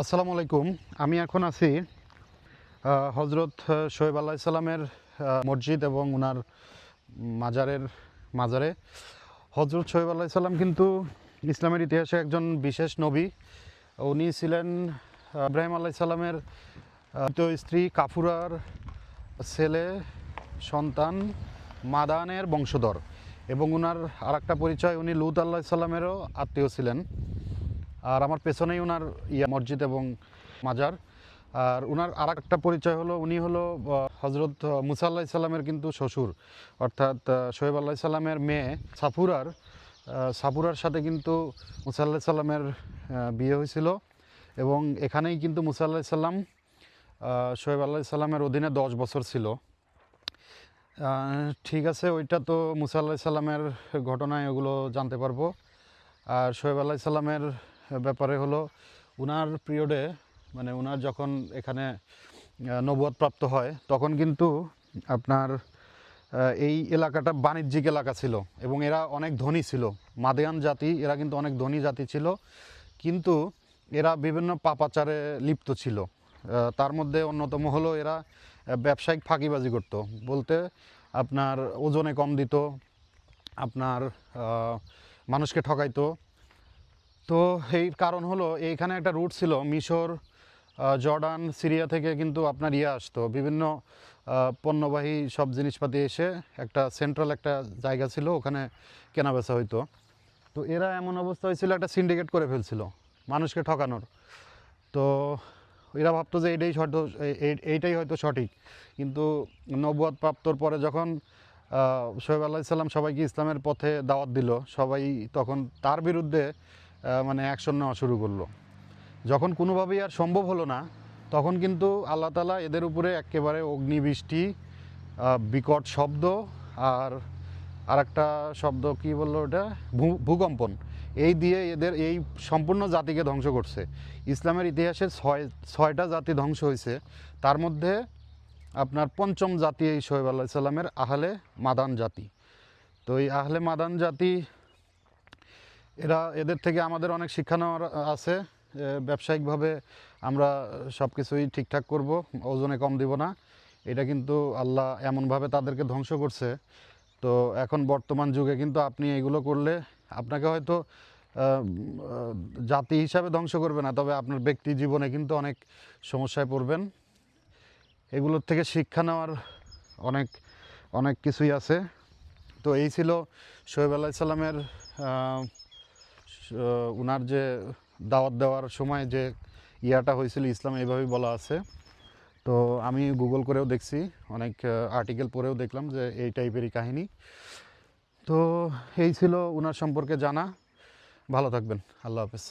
আসসালামু আলাইকুম। আমি এখন আছি হজরত শোয়েব আল্লাহ ইসলামের মসজিদ এবং ওনার মাজারের মাজারে। হজরত শোয়েব আল্লাহ ইসলাম কিন্তু ইসলামের ইতিহাসে একজন বিশেষ নবী। উনি ছিলেন ইব্রাহিম আল্লাহ ইসলামের স্ত্রী কাফুরার ছেলে, সন্তান, মাদানের বংশধর এবং ওনার আর একটা পরিচয়, উনি লুত আল্লাহ ইসলামেরও আত্মীয় ছিলেন। আর আমার পেছনেই ওনার ইয়া, মসজিদ এবং মাজার। আর ওনার আর একটা পরিচয় হলো, উনি হলো হজরত মুসা আল্লাহ ইসলামের কিন্তু শ্বশুর। অর্থাৎ শোয়েব আল্লাহ ইসলামের মেয়ে সাফুরার। সাফুরার সাথে কিন্তু মুসা আল্লাহ বিয়ে হয়েছিল। এবং এখানেই কিন্তু মুসা আল্লাহ ইসলাম শোয়েব আল্লাহ ইসলামের অধীনে দশ বছর ছিল। ঠিক আছে, ওইটা তো মুসা আল্লাহ সাল্লামের ঘটনায় ওগুলো জানতে পারব। আর শোয়েব আল্লাহ সাল্লামের ব্যাপারে হলো, উনার পিরিয়ডে মানে উনার যখন এখানে নবুয়াদ প্রাপ্ত হয়, তখন কিন্তু আপনার এই এলাকাটা বাণিজ্যিক এলাকা ছিল এবং এরা অনেক ধনী ছিল। মাদেয়ান জাতি, এরা কিন্তু অনেক ধনী জাতি ছিল। কিন্তু এরা বিভিন্ন পাপাচারে লিপ্ত ছিল। তার মধ্যে অন্যতম হলো এরা ব্যবসায়িক ফাঁকিবাজি করত। বলতে আপনার ওজনে কম দিত, আপনার মানুষকে ঠকাইতো তো এই কারণ হলো, এইখানে একটা রুট ছিল, মিশর জর্ডান, সিরিয়া থেকে কিন্তু আপনার ইয়ে আসতো। বিভিন্ন পণ্যবাহী সব জিনিসপাতি এসে একটা সেন্ট্রাল একটা জায়গা ছিল, ওখানে কেনাবেচা হইতো। তো এরা এমন অবস্থা হয়েছিল, একটা সিন্ডিকেট করে ফেলছিল, মানুষকে ঠকানোর। তো এরা ভাবতো যে এইটাই হয়তো এই- এই- এইটাই হয়তো সঠিক। কিন্তু নবুয়াদ প্রাপ্তর পরে যখন শোয়েব আল্লাহ ইসলাম সবাইকে ইসলামের পথে দাওয়াত দিল, সবাই তখন তার বিরুদ্ধে মানে অ্যাকশন নেওয়া শুরু করল। যখন কোনোভাবেই আর সম্ভব হলো না, তখন কিন্তু আল্লাহ তালা এদের উপরে একেবারে অগ্নিবৃষ্টি বিকট শব্দ আর আরেকটা শব্দ কি বলল ওটা? ভূকম্পন। এই দিয়ে এদের এই সম্পূর্ণ জাতিকে ধ্বংস করছে। ইসলামের ইতিহাসে ছয়, ছয়টা জাতি ধ্বংস হয়েছে। তার মধ্যে আপনার পঞ্চম জাতি এই সোহেব আল্লাহ সাল্লামের আহলে মাদান জাতি। তো এই আহলে মাদান জাতি এরা এদের থেকে আমাদের অনেক শিক্ষা নেওয়ার আছে। ব্যবসায়িকভাবে আমরা সব কিছুই ঠিকঠাক করব, ওজনে কম দিব না। এটা কিন্তু আল্লাহ এমনভাবে তাদেরকে ধ্বংস করছে। তো এখন বর্তমান যুগে কিন্তু আপনি এগুলো করলে আপনাকে হয়তো জাতি হিসাবে ধ্বংস করবে না, তবে আপনার ব্যক্তি জীবনে কিন্তু অনেক সমস্যায় পড়বেন। এগুলোর থেকে শিক্ষা নেওয়ার অনেক অনেক কিছুই আছে। তো এই ছিল শোয়েব আল্লাহ উনার যে দাওয়াত দেওয়ার সময় যে ইয়াটা হয়েছিল, ইসলাম এইভাবেই বলা আছে। তো আমি গুগল করেও দেখছি, অনেক আর্টিকেল পড়েও দেখলাম যে এই টাইপেরই কাহিনী। তো এই ছিল উনার সম্পর্কে জানা। ভালো থাকবেন। আল্লাহ হাফেজ।